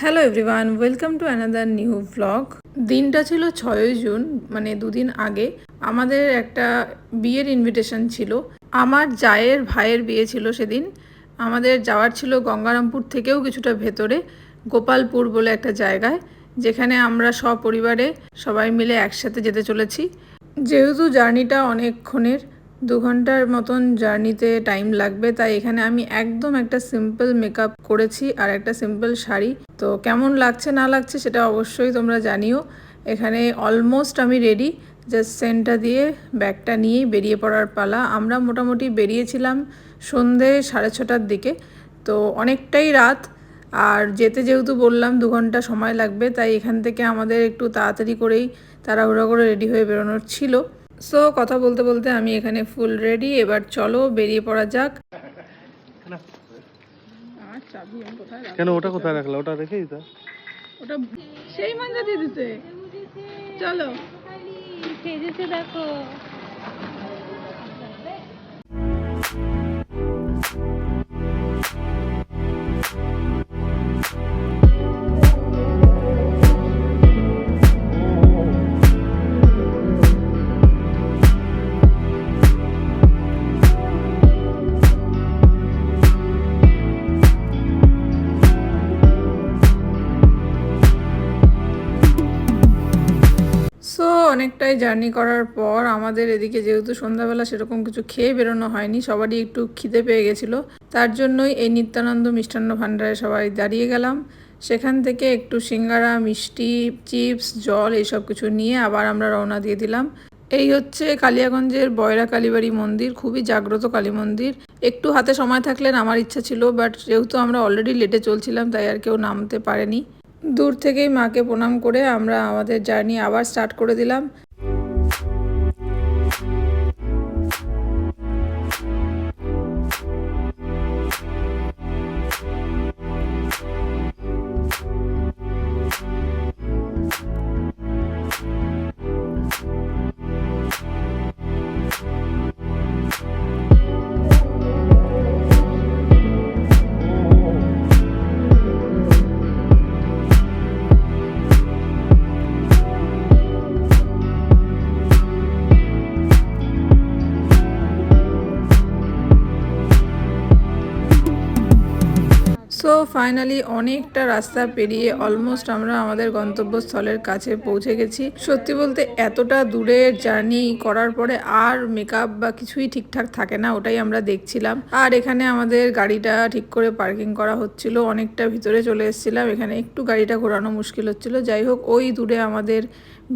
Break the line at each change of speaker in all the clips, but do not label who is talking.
Hello everyone welcome to another new vlog দিনটা ছিল ছয়ই জুন মানে দুদিন আগে। আমাদের একটা বিয়ের ইনভিটেশন ছিল। আমার জায়ের ভাইয়ের বিয়ে ছিল সেদিন। আমাদের যাওয়ার ছিল গঙ্গারামপুর থেকেও কিছুটা ভেতরে, গোপালপুর বলে একটা জায়গায়, যেখানে আমরা সপরিবারে সবাই মিলে একসাথে যেতে চলেছি। যেহেতু জার্নিটা অনেকক্ষণের, দু ঘণ্টার মতন জার্নিতে টাইম লাগবে, তাই এখানে আমি একদম একটা সিম্পল মেকআপ করেছি আর একটা সিম্পল শাড়ি তো কেমন লাগছে, না লাগছে সেটা অবশ্যই তোমরা জানিও। এখানে অলমোস্ট আমি রেডি জাস্ট সেন্টটা দিয়ে ব্যাগটা নিয়েই বেরিয়ে পড়ার পালা। আমরা মোটামুটি বেরিয়েছিলাম সন্ধে সাড়ে ছটার দিকে, তো অনেকটাই রাত। আর যেতে যেহেতু বললাম দু ঘণ্টা সময় লাগবে, তাই এখান থেকে আমাদের একটু তাড়াতাড়ি করেই তাড়াহুড়ো করে রেডি হয়ে বেরোনোর ছিল। সো কথা বলতে বলতে আমি এখানে ফুল রেডি এবার চলো বেরিয়ে পড়া যাক। চাবি আমি কোথায়?
কেন ওটা কোথায় রাখলা? ওটা রেখে দিতা।
ওটা সেই মাঞ্জা দিয়ে দিতে। চলো।
সেজেছে দেখো।
অনেকটাই জার্নি করার পর আমাদের এদিকে যেহেতু সন্ধ্যাবেলা সেরকম কিছু খেয়ে বেরোনো হয়নি, সবারই একটু খিদে পেয়ে গেছিল। তার জন্যই এই নিত্যানন্দ মিষ্টান্ন ভাণ্ডারে সবাই দাঁড়িয়ে গেলাম। সেখান থেকে একটু সিঙ্গারা, মিষ্টি, চিপস, জল এইসব কিছু নিয়ে আবার আমরা রওনা দিয়ে দিলাম। এই হচ্ছে কালিয়াগঞ্জের বয়রা কালীবাড়ি মন্দির, খুবই জাগ্রত কালী মন্দির। একটু হাতে সময় থাকলে নামার ইচ্ছা ছিল, বাট যেহেতু আমরা অলরেডি লেটে চলছিলাম, তাই আর কেউ নামতে পারেনি। দূর থেকেই মাকে প্রণাম করে আমরা আমাদের জার্নি আবার স্টার্ট করে দিলাম। সো ফাইনালি অনেকটা রাস্তা পেরিয়ে অলমোস্ট আমরা আমাদের গন্তব্যস্থলের কাছে পৌঁছে গেছি। সত্যি বলতে এতটা দূরে জার্নি করার পরে আর মেকআপ বা কিছুই ঠিকঠাক থাকে না, ওটাই আমরা দেখছিলাম। আর এখানে আমাদের গাড়িটা ঠিক করে পার্কিং করা হচ্ছিল, অনেকটা ভিতরে চলে এসেছিলাম। এখানে একটু গাড়িটা ঘোরানো মুশকিল হচ্ছিল। যাই হোক, ওই দূরে আমাদের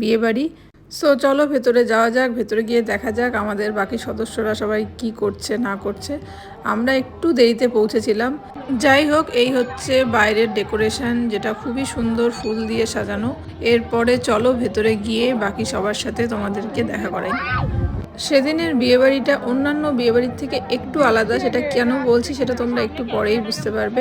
বিয়ে বাড়ি সো চলো ভেতরে যাওয়া যাক, ভেতরে গিয়ে দেখা যাক আমাদের বাকি সদস্যরা সবাই কি করছে, না করছে। আমরা একটু দেরিতে পৌঁছেছিলাম। যাই হোক, এই হচ্ছে বাইরের ডেকোরেশন, যেটা খুবই সুন্দর ফুল দিয়ে সাজানো। এরপরে চলো ভেতরে গিয়ে বাকি সবার সাথে তোমাদেরকে দেখা করাই। সেদিনের বিয়েবাড়িটা অন্যান্য বিয়েবাড়ির থেকে একটু আলাদা, সেটা কেন বলছি সেটা তোমরা একটু পরেই বুঝতে পারবে।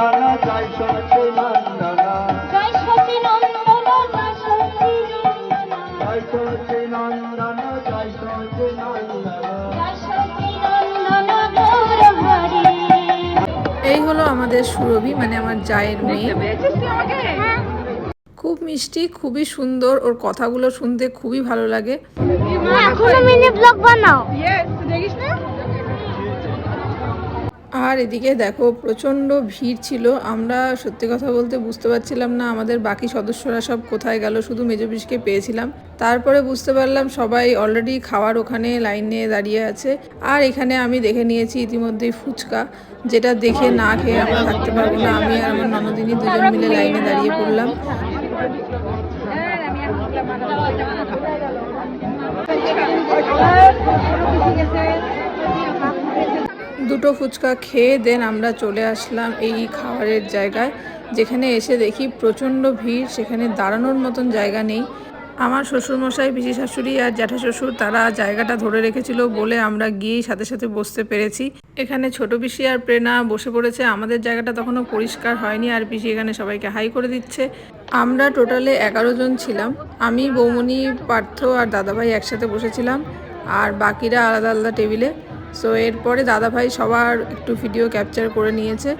নন্দন জয় সচি নন্দন।
জয় সতী নন্দন জয় সতী নন্দন।
জয় সচি নন্দন জয় সচি নন্দন।
জয় সতী নন্দন গৌর হরি।
এই হলো আমাদের সুরভি মানে আমার জায়ের মেয়ে।
হ্যাঁ।
খুব মিষ্টি খুবই সুন্দর ওর কথাগুলো শুনতে খুবই ভালো লাগে।
এখনও মিনি ব্লগ বানাও।
আর এদিকে দেখো, প্রচণ্ড ভিড় ছিল। আমরা সত্যি কথা বলতে বুঝতে পারছিলাম না আমাদের বাকি সদস্যরা সব কোথায় গেল, শুধু মেজবিশকে পেয়েছিলাম। তারপরে বুঝতে পারলাম সবাই অলরেডি খাওয়ার ওখানে লাইনে দাঁড়িয়ে আছে। আর এখানে আমি দেখে নিয়েছি ইতিমধ্যেই ফুচকা, যেটা দেখে না খেয়ে আমরা থাকতে পারব না। আমি আর আমার ননদিনী দুজন মিলে লাইনে দাঁড়িয়ে পড়লাম। দুটো ফুচকা খেয়ে দেন আমরা চলে আসলাম এই খাবারের জায়গায়, যেখানে এসে দেখি প্রচণ্ড ভিড়, সেখানে দাঁড়ানোর মতন জায়গা নেই। আমার শ্বশুরমশাই, পিসি শাশুড়ি আর জ্যাঠা শ্বশুর, তারা জায়গাটা ধরে রেখেছিল বলে আমরা গিয়েই সাথে সাথে বসতে পেরেছি। এখানে ছোট পিসি আর প্রেরণা বসে পড়েছে, আমাদের জায়গাটা তখনও পরিষ্কার হয়নি আর পিসি এখানে সবাইকে হাই করে দিচ্ছে। আমরা টোটালে এগারো জন ছিলাম। আমি বৌমনি পার্থ আর দাদাভাই একসাথে বসেছিলাম, আর বাকিরা আলাদা আলাদা টেবিলে। সো এরপরে দাদাভাই সবার একটু ভিডিও ক্যাপচার করে নিয়েছে।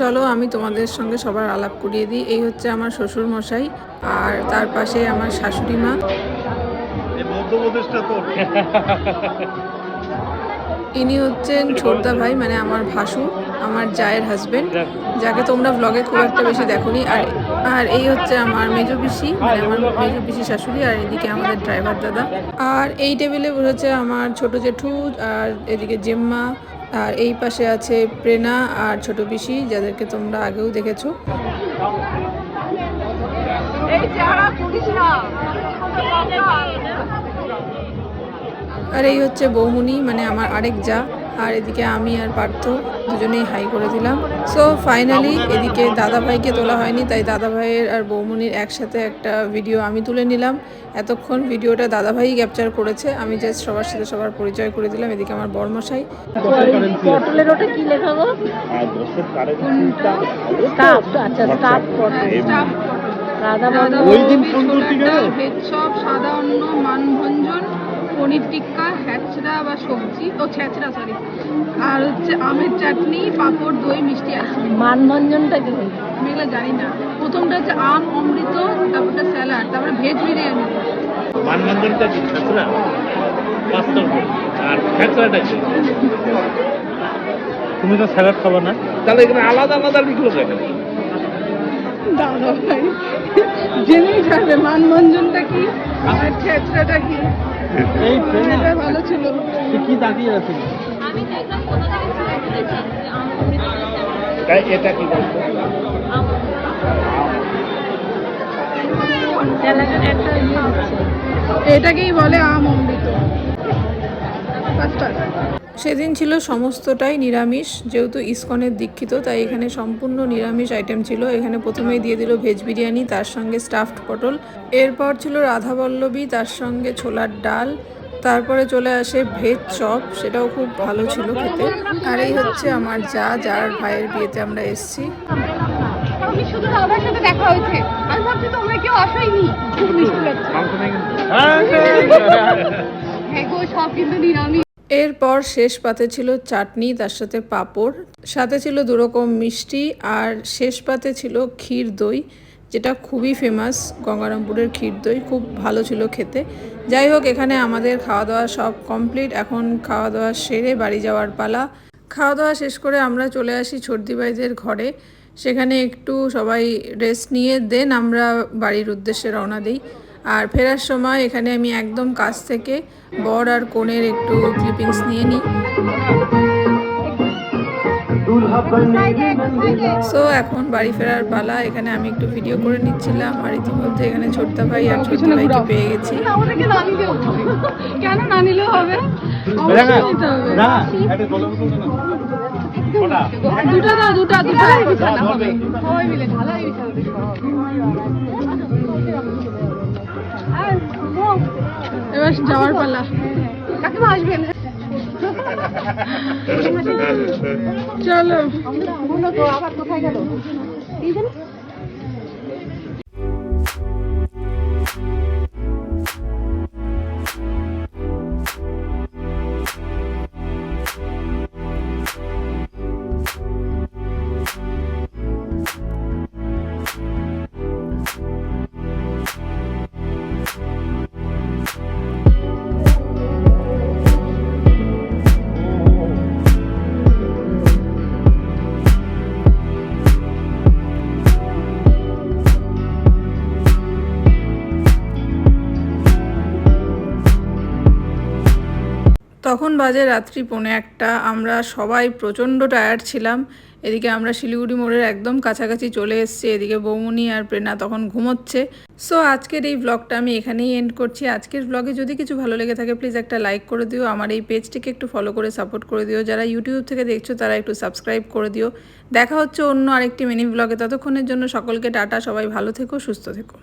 চলো আমি তোমাদের সঙ্গে সবার আলাপ করিয়ে দিই। এই হচ্ছে আমার শ্বশুর মশাই আর তার পাশে আমার শাশুড়ি মা। ইনি হচ্ছেন ছোটদা ভাই মানে আমার ভাসু আমার জায়ের হাজবেন্ড যাকে। তোমরা ব্লগে খুব একটা বেশি দেখোনি। আর আর এই হচ্ছে আমার মেজো পিসি মানে আমার মেজো পিসি শাশুড়ি আর এদিকে আমাদের ড্রাইভার দাদা। আর এই টেবিলে বসেছে আমার ছোট জেঠু আর এদিকে জেম্মা আর এই পাশে আছে প্রেনা আর ছোট পিসি যাদেরকে তোমরা আগেও দেখেছ। আর এই হচ্ছে বৌমুনি মানে আমার আরেক যা। আর এদিকে আমি আর পার্থ দুজনেই হাই করে দিলাম। সো ফাইনালি এদিকে দাদা ভাইকে তোলা হয়নি তাই দাদা ভাইয়ের আর বৌমনির একসাথে একটা ভিডিও আমি তুলে নিলাম। এতক্ষণ ভিডিওটা দাদা ভাই ক্যাপচার করেছে আমি জাস্ট সবার সাথে সবার পরিচয় করে দিলাম এদিকে আমার বর্মশাই।
পটলের ওটা কি লেখা গো? স্টাফ আচ্ছা
ওই দিন
চপ সাদা অন্ন মানভঞ্জন পনির টিক্কা হ্যাচড়া বা সবজি। ও ছ্যাচড়া সরি আর হচ্ছে আমের চাটনি পাঁপড় দই মিষ্টি আছে
মানভঞ্জনটা কি?
আমি এগুলো জানি না। প্রথমটা হচ্ছে আম অমৃত তারপরটা স্যালাড তারপরে ভেজ বিরিয়ানি।
মানবন্ধনটা কি? আর কি? তুমি তো স্যালাড খাব না। তাহলে এখানে আলাদা আলাদা লিখলো কেন
দাদা ভাই। জেনেই যাবে মানভঞ্জনটা কি? আর ছ্যাচড়াটা কি?
এই
এটা ভালো ছিল।
কি তাকিয়ে আছে?
আমি দেখলাম কোথা থেকে ছিল
তাই এটা কি বলছো
এলাকার একটা ইয়ে হচ্ছে।
এটাকেই বলে আম সেদিন ছিল সমস্তটাই নিরামিষ যেহেতু ইস্কনের দীক্ষিত তাই এখানে সম্পূর্ণ নিরামিষ আইটেম ছিল। এখানে প্রথমেই দিয়ে দিল ভেজ বিরিয়ানি তার সঙ্গে স্টাফড পটল। এরপর ছিল রাধাবল্লভী তার সঙ্গে ছোলার ডাল। তারপরে চলে আসে ভেজ চপ সেটাও খুব ভালো ছিল খেতে। আর এই হচ্ছে আমার যা যার ভাইয়ের বিয়েতে আমরা এসেছি।
আমি শুধু দাদার সাথে দেখা হয়েছে। আমি ভাবছি তোমরা কেউ আসোইনি খুব মিষ্টি লাগছে। হ্যাঁ গো সব কিন্তু নিরামিষ।
এরপর শেষ পাতে ছিল চাটনি, তার সাথে পাঁপড়, সাথে ছিল দুরকম মিষ্টি আর শেষ পাতে ছিল ক্ষীর দই, যেটা খুবই ফেমাস গঙ্গারামপুরের ক্ষীর দই, খুব ভালো ছিল খেতে। যাই হোক, এখানে আমাদের খাওয়া দাওয়া সব কমপ্লিট এখন খাওয়া দাওয়া সেরে বাড়ি যাওয়ার পালা। খাওয়া দাওয়া শেষ করে আমরা চলে আসি ছর্দিবাইদের ঘরে। সেখানে একটু সবাই রেস্ট নিয়ে দেন আমরা বাড়ির উদ্দেশ্যে রওনা দিই। আর ফেরার সময় এখানে আমি একদম কাছ থেকে বর আর কোণের একটু ক্লিপিংস নিয়ে নিই। সো এখন বাড়ি ফেরার পালা। এখানে আমি একটু ভিডিও করে নিচ্ছিলাম আর ইতিমধ্যে এখানে ছোট্টা ভাই আর ছোট্ট ভাইকে পেয়ে গেছি।
কেন না নিলেও হবে।
দুটা দাও দুটা দুটা এবার যাওয়ার পালা।
কাকিমা আসবেন।
চলো।
আবার কোথায় গেল?
তখন বাজে রাত্রি পৌনে একটা। আমরা সবাই প্রচণ্ড টায়ার্ড ছিলাম। এদিকে আমরা শিলিগুড়ি মোড়ের একদম কাছাকাছি চলে এসেছি। এদিকে বৌমনি আর প্রেরণা তখন ঘুমোচ্ছে। সো আজকের এই ব্লগটা আমি এখানেই এন্ড করছি। আজকের ব্লগে যদি কিছু ভালো লেগে থাকে প্লিজ একটা লাইক করে দিও। আমার এই পেজটিকে একটু ফলো করে সাপোর্ট করে দিও। যারা ইউটিউব থেকে দেখছ, তারা একটু সাবস্ক্রাইব করে দিও। দেখা হচ্ছে অন্য আরেকটি মিনি ব্লগে ততক্ষণের জন্য সকলকে টাটা। সবাই ভালো থেকো, সুস্থ থেকো।